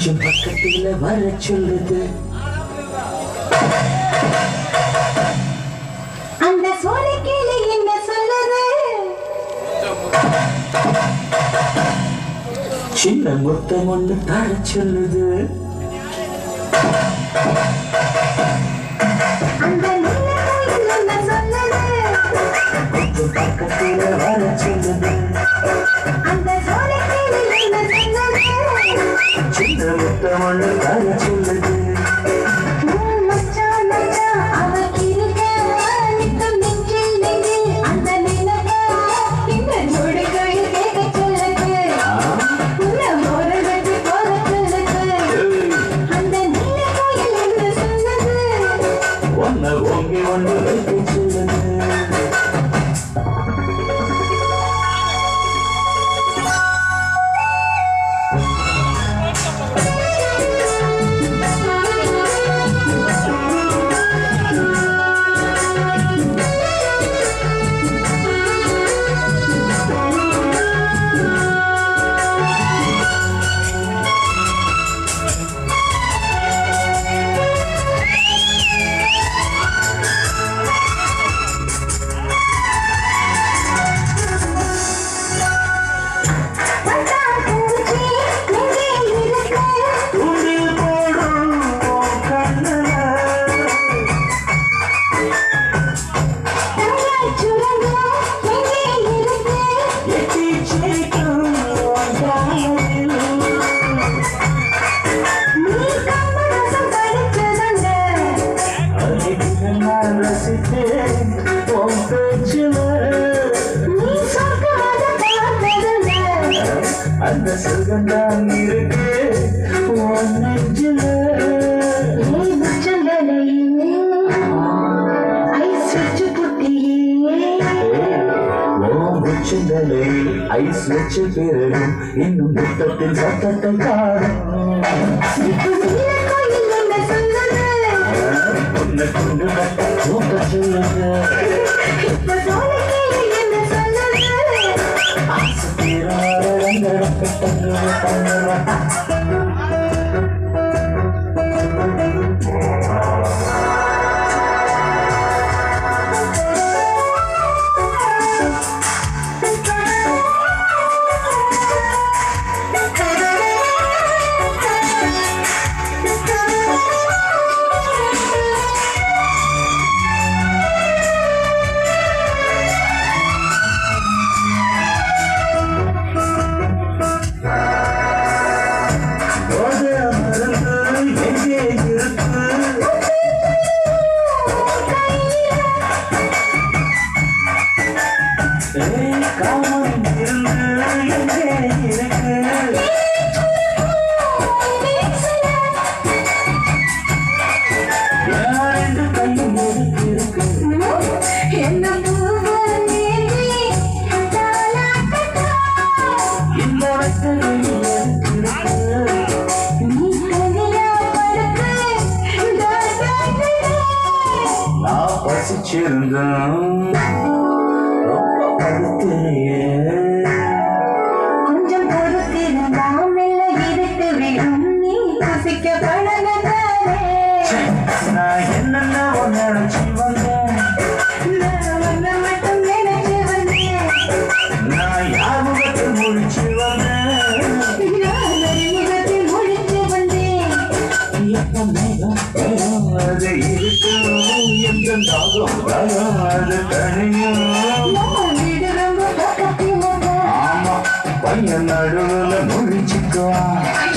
கொஞ்சம் பக்கத்துல வர சொல்லுது. அந்த சோலை கீழே என்ன சொல்லுது? சின்ன முத்தம் ஒன்று தர சொல்லுது. என்று நான் ரசித்தேன் உன் பேச்சில் அந்த சுகந்தான் இருக்கு உன் நெஞ்சில் சிந்தனை ஐஸ் வச்சு பெருகும் இன்னும் முத்தத்தின் சத்தத்தை காணும் Thank you. காமம் இருந்த எங்கே இருக்க வச்சிருந்தோம் ரொம்ப படுத்தியே கொஞ்சம் பொறுத்திருந்தா மெல்ல இருட்டு விடும் நீ குசிக்க பழகத்தானே நான் என்னென்ன நினைச்சு வந்தேன் நான் யார் முகத்தில் முடிச்சு வந்தேன் பையன் நடுவில் முழிச்சுக்குவான்.